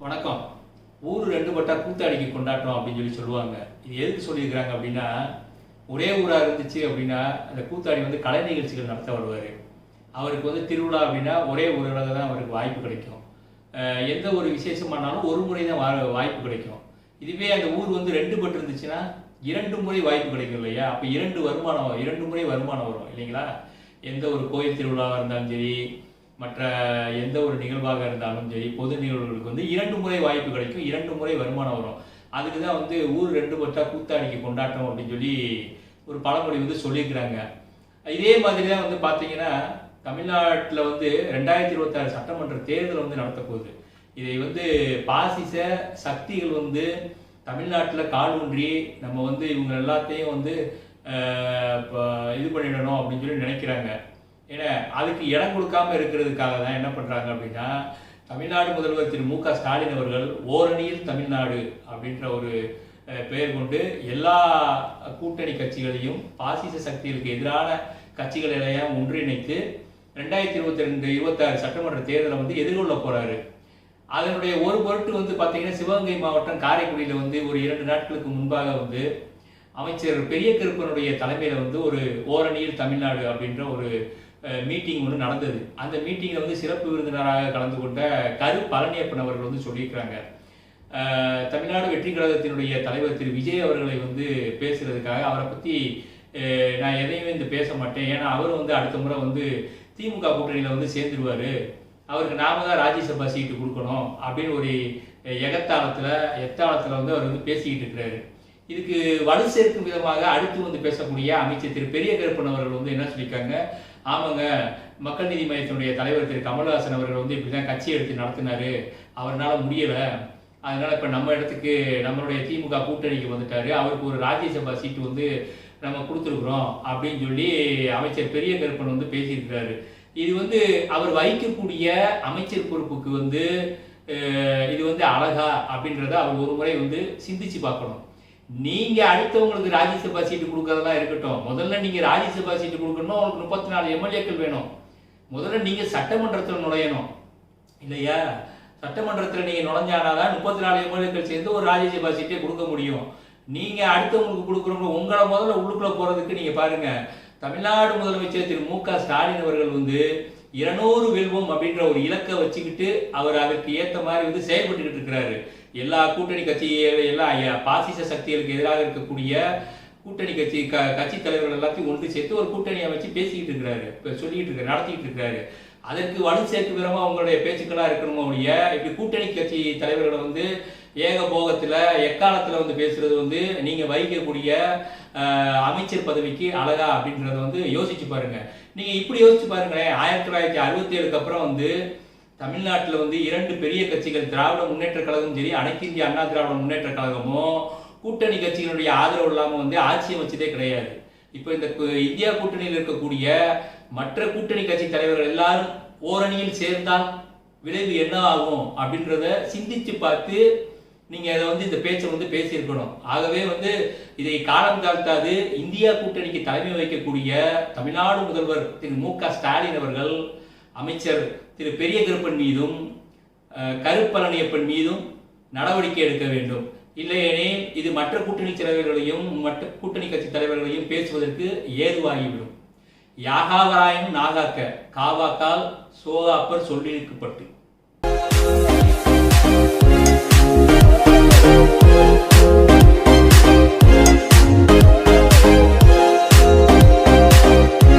வணக்கம். ஊர் ரெண்டு பட்டா கூத்தாடிக்கு கொண்டாட்டம் அப்படின்னு சொல்லி சொல்லுவாங்க. இது எதுக்கு சொல்லியிருக்கிறாங்க அப்படின்னா ஒரே ஊராக இருந்துச்சு அப்படின்னா அந்த கூத்தாடி வந்து கலை நிகழ்ச்சிகள் நடத்த வருவார். அவருக்கு வந்து திருவிழா அப்படின்னா ஒரே ஊரில் தான் அவருக்கு வாய்ப்பு கிடைக்கும். எந்த ஒரு விசேஷமானாலும் ஒரு முறை தான் வா- வாய்ப்பு கிடைக்கும். இதுவே அந்த ஊர் வந்து ரெண்டு பட்டு இருந்துச்சுன்னா இரண்டு முறை வாய்ப்பு கிடைக்கும் இல்லையா? அப்போ இரண்டு வருமானம் வரும். இரண்டு முறை வருமானம் வரும் இல்லைங்களா? எந்த ஒரு கோயில் திருவிழாவாக இருந்தாலும் சரி மற்ற எந்த ஒரு நிகழ்வாக இருந்தாலும் சரி பொது நிகழ்வுகளுக்கு வந்து இரண்டு முறை வாய்ப்பு கிடைக்கும். இரண்டு முறை வருமானம் வரும். அதுக்கு தான் வந்து ஊர் ரெண்டு பட்டா கூத்தாடிக்கு கொண்டாட்டம் அப்படின்னு சொல்லி ஒரு பழமொழி வந்து சொல்லியிருக்கிறாங்க. இதே மாதிரி தான் வந்து பார்த்தீங்கன்னா தமிழ்நாட்டில் வந்து ரெண்டாயிரத்தி இருபத்தாறு சட்டமன்ற தேர்தல் வந்து நடத்தப்போகுது இதை வந்து பாசிச சக்திகள் வந்து தமிழ்நாட்டில் காலூன்றி நம்ம வந்து இவங்க எல்லாத்தையும் வந்து இது பண்ணிடணும் அப்படின்னு சொல்லி நினைக்கிறாங்க. ஏன்னா அதுக்கு இடம் கொடுக்காம இருக்கிறதுக்காக தான் என்ன பண்ணுறாங்க அப்படின்னா தமிழ்நாடு முதல்வர் திரு மு க ஸ்டாலின் அவர்கள் ஓரணியில் தமிழ்நாடு அப்படின்ற ஒரு பெயர் கொண்டு எல்லா கூட்டணி கட்சிகளையும் பாசிச சக்திகளுக்கு எதிரான கட்சிகளையெல்லாம் ஒன்றிணைத்து ரெண்டாயிரத்தி இருபத்தி ரெண்டு இருபத்தாறு சட்டமன்ற தேர்தலை வந்து எதிர்கொள்ள போகிறாரு அதனுடைய ஒரு பொருட்டு வந்து பார்த்தீங்கன்னா சிவகங்கை மாவட்டம் காரைக்குடியில் வந்து ஒரு இரண்டு நாட்களுக்கு முன்பாக வந்து அமைச்சர் பெரிய கருப்பனுடைய தலைமையில் வந்து ஒரு ஓரணியில் தமிழ்நாடு அப்படின்ற ஒரு மீட்டிங் ஒன்று நடந்தது. அந்த மீட்டிங்கில் வந்து சிறப்பு விருந்தினராக கலந்து கொண்ட கரு பழனியப்பன் அவர்கள் வந்து சொல்லியிருக்கிறாங்க. தமிழ்நாடு வெற்றி கழகத்தினுடைய தலைவர் திரு விஜய் அவர்களை வந்து பேசுறதுக்காக அவரை பற்றி நான் எதையுமே இந்த பேச மாட்டேன். ஏன்னா அவர் வந்து அடுத்த முறை வந்து திமுக கூட்டணியில் வந்து சேர்ந்துருவார். அவருக்கு நாம தான் ராஜ்யசபா சீட்டு கொடுக்கணும் அப்படின்னு ஒரு எகத்தாளத்தில் எத்தாளத்தில் வந்து அவர் வந்து பேசிக்கிட்டு இருக்கிறாரு. இதுக்கு வலு சேர்க்கும் விதமாக அடுத்து வந்து பேசக்கூடிய அமைச்சர் திரு பெரிய கருப்பன் அவர்கள் வந்து என்ன சொல்லியிருக்காங்க? ஆமாங்க மக்கள் நீதி மையத்தினுடைய தலைவர் திரு கமல்ஹாசன் அவர்கள் வந்து இப்படி தான் கட்சி எடுத்து நடத்தினாரு. அவர்னால முடியலை. அதனால இப்போ நம்ம இடத்துக்கு நம்மளுடைய திமுக கூட்டணிக்கு வந்துட்டாரு. அவருக்கு ஒரு ராஜ்யசபா சீட்டு வந்து நம்ம கொடுத்துருக்குறோம் அப்படின்னு சொல்லி அமைச்சர் பெரிய கருப்பன் வந்து பேசியிருக்கிறாரு. இது வந்து அவர் வகிக்கக்கூடிய அமைச்சர் பொறுப்புக்கு வந்து இது வந்து அழகா அப்படின்றத அவர் ஒரு முறை வந்து சிந்திச்சு பார்க்கணும். நீங்க அடுத்தவங்களுக்கு ராஜ்யசபா சீட்டு கொடுக்கறதெல்லாம் இருக்கட்டும். முதல்ல நீங்க ராஜ்யசபா சீட்டு கொடுக்கணும்னா உங்களுக்கு முப்பத்தி நாலு எம்எல்ஏக்கள் வேணும். முதல்ல நீங்க சட்டமன்றத்தில் நுழையணும். இல்லையா? சட்டமன்றத்தில் நீங்க நுழைஞ்சானாதான் முப்பத்தி நாலு எம்எல்ஏக்கள் சேர்ந்து ஒரு ராஜ்யசபா சீட்டை கொடுக்க முடியும். நீங்க அடுத்தவங்களுக்கு கொடுக்குறவங்க உங்களை முதல்ல உள்ளுக்குள்ள போறதுக்கு நீங்க பாருங்க. தமிழ்நாடு முதலமைச்சர் திரு மு க ஸ்டாலின் அவர்கள் வந்து இருநூறு வெல்வோம் அப்படின்ற ஒரு இலக்கை வச்சுக்கிட்டு அவர் அதற்கு ஏற்ற மாதிரி வந்து செயல்பட்டுக்கிட்டு இருக்கிறாரு. எல்லா கூட்டணி கட்சி எல்லாம் பாசிச சக்திகளுக்கு எதிராக இருக்கக்கூடிய கூட்டணி கட்சி க கட்சி தலைவர்கள் எல்லாத்தையும் ஒன்று சேர்த்து ஒரு கூட்டணியை வச்சு பேசிக்கிட்டு இருக்கிறாரு. இப்போ சொல்லிக்கிட்டு இருக்காரு நடத்திக்கிட்டு இருக்கிறாரு அதற்கு வலு சேர்க்கும் விதமாக அவங்களுடைய பேச்சுக்களாக இருக்கணுமோ ஒழிய இப்படி கூட்டணி கட்சி தலைவர்களை வந்து ஏகபோகத்தில் எக்காலத்தில் வந்து பேசுறது வந்து நீங்கள் வகிக்கக்கூடிய அமைச்சர் பதவிக்கு அழகா அப்படின்றத வந்து யோசிச்சு பாருங்க. நீங்கள் இப்படி யோசிச்சு பாருங்களேன் ஆயிரத்தி தொள்ளாயிரத்தி அறுபத்தி ஏழுக்கு அப்புறம் வந்து தமிழ்நாட்டில் வந்து இரண்டு பெரிய கட்சிகள் திராவிட முன்னேற்ற கழகம் சரி அனைத்து இந்திய அண்ணா திராவிட முன்னேற்ற கழகமும் கூட்டணி கட்சிகளுடைய ஆதரவு இல்லாமல் வந்து ஆட்சி அமைச்சதே கிடையாது. இப்போ இந்த இந்தியா கூட்டணியில் இருக்கக்கூடிய மற்ற கூட்டணி கட்சி தலைவர்கள் எல்லாரும் ஓரணியில் சேர்ந்தால் விளைவு என்ன ஆகும் அப்படின்றத சிந்திச்சு பார்த்து நீங்க அதை வந்து இந்த பேச்சை வந்து பேசியிருக்கணும். ஆகவே வந்து இதை காலம் தாழ்த்தாது. இந்தியா கூட்டணிக்கு தலைமை வகிக்கக்கூடிய தமிழ்நாடு முதல்வர் திரு மு க ஸ்டாலின் அவர்கள் அமைச்சர் திரு பெரிய கருப்பன் மீதும் அஹ், கருப்பழனியப்பன் மீதும் நடவடிக்கை எடுக்க வேண்டும். இல்லையெனில் இது மற்ற கூட்டணி தலைவர்களையும் மற்ற கூட்டணி கட்சி தலைவர்களையும் பேசுவதற்கு ஏதுவாகிவிடும். யாகாவராயனும் நாகாக்க காவாக்கால் சோகாப்பர் சொல்லியிருக்கப்பட்டு.